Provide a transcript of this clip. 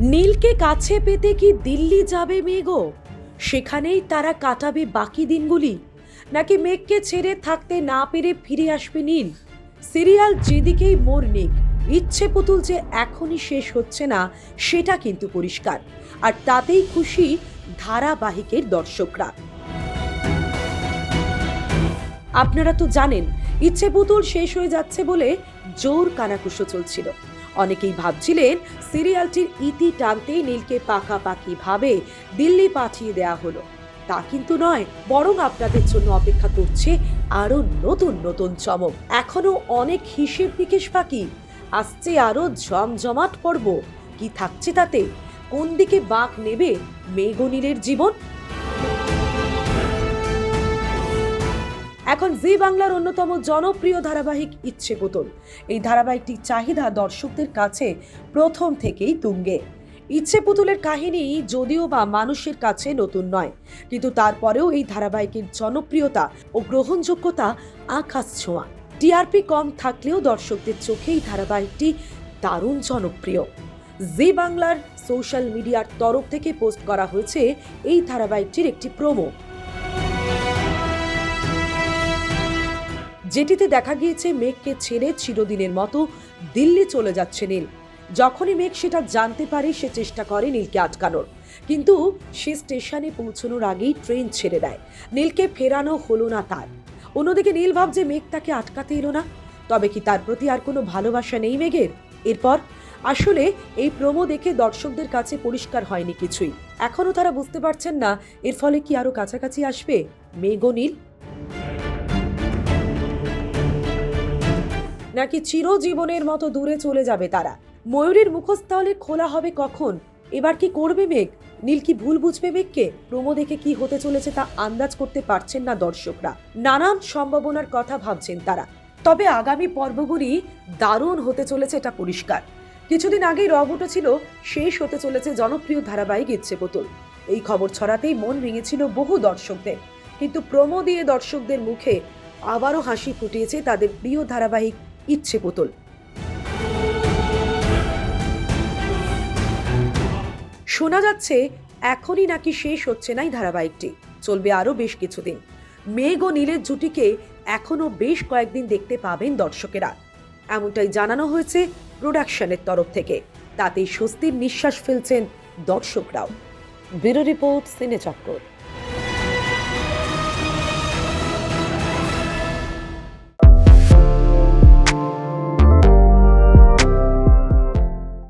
নীলকে কাছে পেতে কি দিল্লি যাবে মেঘও? সেখানেই তারা কাটাবে বাকি দিনগুলি। নাকি মেঘকে ছেড়ে থাকতে না পেরে ফিরে আসবে নীল? সিরিয়াল যেদিকেই মোর নিক, ইচ্ছে পুতুল যে এখনই শেষ হচ্ছে না, সেটা কিন্তু পরিষ্কার। আর তাতেই খুশি ধারাবাহিকের দর্শকরা। আপনারা তো জানেন, ইচ্ছে পুতুল শেষ হয়ে যাচ্ছে বলে জোর কানাকুশো চলছিল। অনেকেই ভাবছিলেন সিরিয়ালটির ইতি টানতেই নীলকে পাকাপাকি ভাবে দিল্লি পাঠিয়ে দেয়া হলো। তা কিন্তু নয়, বরং আপনাদের জন্য অপেক্ষা করছে আরও নতুন নতুন চমক। এখনও অনেক হিসেব নিকেশ বাকি। আসছে আরও জমজমাট পর্ব। কি থাকছে তাতে? কোন দিকে বাঁক নেবে মেঘনীলের জীবন? এখন জি বাংলার অন্যতম জনপ্রিয় ধারাবাহিক ইচ্ছে পুতুল। এই ধারাবাহিকটির চাহিদা দর্শকদের কাছে প্রথম থেকেই তুঙ্গে। ইচ্ছে পুতুলের কাহিনী যদিও বা মানুষের কাছে নতুন নয়, কিন্তু তারপরেও এই ধারাবাহিকের জনপ্রিয়তা ও গ্রহণযোগ্যতা আকাশ ছোঁয়া। টিআরপি কম থাকলেও দর্শকদের চোখে এই ধারাবাহিকটি দারুণ জনপ্রিয়। জি বাংলার সোশ্যাল মিডিয়ার তরফ থেকে পোস্ট করা হয়েছে এই ধারাবাহিকটির একটি প্রোমো। যেটিতে দেখা গিয়েছে মেঘকে ছেড়ে চিরদিনের মতো দিল্লি চলে যাচ্ছে নীল। যখনই মেঘ সেটা জানতে পারে, সে চেষ্টা করে নীলকে আটকানোর। কিন্তু সে স্টেশনে পৌঁছানোর আগেই ট্রেন ছেড়ে দেয়। নীলকে ফেরানো হলো না তার। অন্যদিকে নীল ভাবছে মেঘ তাকে আটকাতে এলো না। তবে কি তার প্রতি আর কোনো ভালোবাসা নেই মেঘের? এরপর, আসলে এই প্রোমো দেখে দর্শকদের কাছে পরিষ্কার হয়নি কিছুই। এখনও তারা বুঝতে পারছেন না, এর ফলে কি আরও কাছাকাছি আসবে? মেঘ নীল। নাকি চিরজীবনের মতো দূরে চলে যাবে তারা? ময়ূরের মুখোশ তাহলে খোলা হবে কখন? এবার কি করবে মেঘ? নীল কি ভুল বুঝবে মেঘকে? প্রমো দেখে কি হতে চলেছে তা আন্দাজ করতে পারছেন না দর্শকরা। নানান সম্ভাবনার কথা ভাবছেন তারা। তবে আগামী পর্বগুলি দারুণ হতে চলেছে এটা পরিষ্কার। কিছুদিন আগেই রব ছিল, শেষ হতে চলেছে জনপ্রিয় ধারাবাহিক ইচ্ছে পুতুল। এই খবর ছড়াতেই মন ভেঙেছিল বহু দর্শকদের। কিন্তু প্রমো দিয়ে দর্শকদের মুখে আবারও হাসি ফুটিয়েছে তাদের প্রিয় ধারাবাহিক ইচ্ছে পুতুল। শোনা যাচ্ছে, এখনই নাকি শেষ হচ্ছে না ধারাবাহিকটি। চলবে আরও বেশ কিছুদিন। মেঘ ও নীলের জুটিকে এখনও বেশ কয়েকদিন দেখতে পাবেন দর্শকেরা। এমনটাই জানানো হয়েছে প্রোডাকশনের তরফ থেকে। তাতেই স্বস্তির নিঃশ্বাস ফেলছেন দর্শকরাও। ব্যুরো রিপোর্ট সিনে চক্কর